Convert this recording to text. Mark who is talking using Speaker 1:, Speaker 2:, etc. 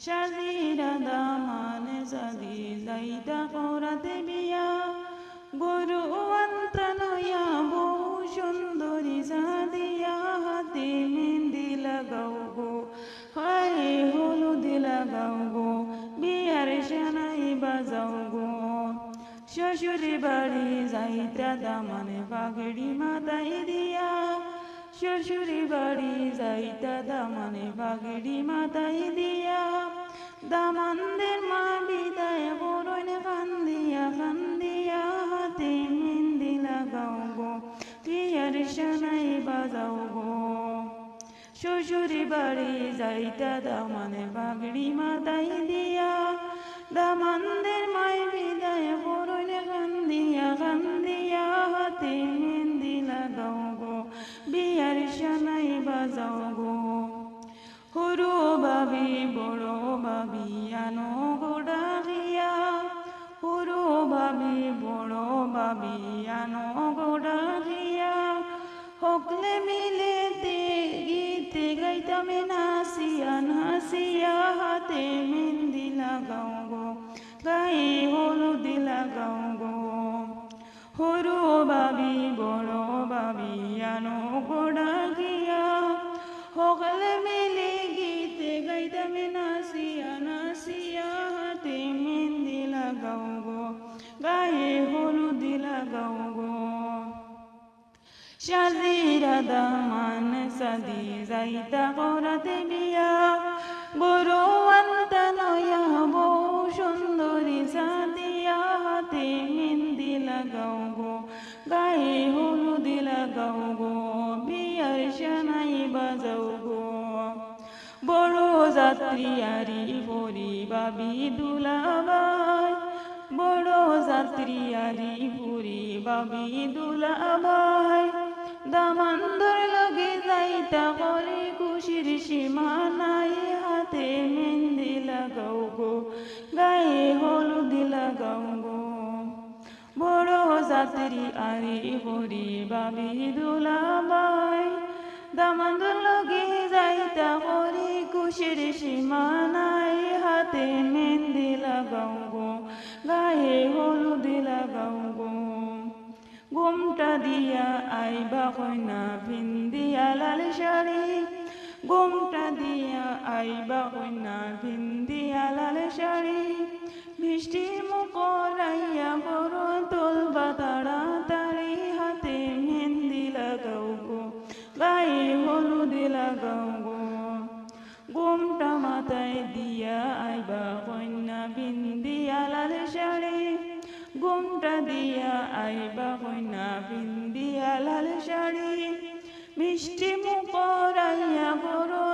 Speaker 1: সাজিরা দামানে সাদি যাইতা করাতে বিয়া গরু আন্তনয়া বহু সুন্দরী সাদিয়া হাতে মেহেন্দি লাগাও গো হায় হলুদ লাগাও গো বিয়ার সানাই বাজাও গো শ্বশুর বাড়ি যাইতা দামানে পাগড়ি মাথায় দিয়া শ্বশুর বাড়ি যাইতা দামানে পাগড়ি মাথায় দিয়া দামানদের মা বিদায় বরণ কান্দিয়া কান্দিয়া হাতে মেহেন্দি লাগাও গো বিয়ার সানাই বাজাও গো। শ্বশুর বাড়ি যাইতা দামানে পাগড়ি মাথায় দিয়া, দামানদের মায় বিদায় বরণ কান্দিয়া কান্দিয়া হাতে মেহেন্দি লাগাও গো বিয়ার সানাই বাজাও গো। সৰু বাবি বড় বাবি আনো গোড়া গিয়া সৰু বাবি বড় বাবি আনো গোড়া গিয়া সকলে মিলে তে গীতে গাইতামে, নাচিয়া নাচিয়া, হাতে মেহেন্দি লাগাও গো, গায়ে হলুদি লাগাও গো। সৰু বাবি বড় বাবি আনো হলুদি লাগাও গো সাজিরা দামান সাদি যাইতা করাতে বিয়া বড় আন্তা নয়া বউ সুন্দরী সাদিয়া হাতে মেহেন্দি লাগাও গো গায়ে হলুদি লাগাও গো বিয়ার সানাই বাজাও গো বড় যাত্রী আরি পরি বাবি দুলাবাই বড় যাত্রী আরি পুরি বাবি দুলাবাই দামান্দর লগে যাইতা করে খুশির সীমা নাই হাতে মেহেন্দি লাগাও গো, গায়ে হলুদি লাগাও গো। বড় যাত্রী আরি হরি বাবি দুলাবাই দামান্দর লগে যাইতা করে খুশির সীমা নাই হাতে দিয়া আইবা কইনা ভিন্দিয়া লাল শাড়ি। ঘুমটা দিয়া আইবা কইনা ভিন্দিয়া লাল শাড়ি। মিষ্টি মুখরাইয়া বড় ঘুমটা দিয়া আইবা কইনা পিন্দিয়া লাল শাড়ি। মিষ্টি মুখ রাইয়া গো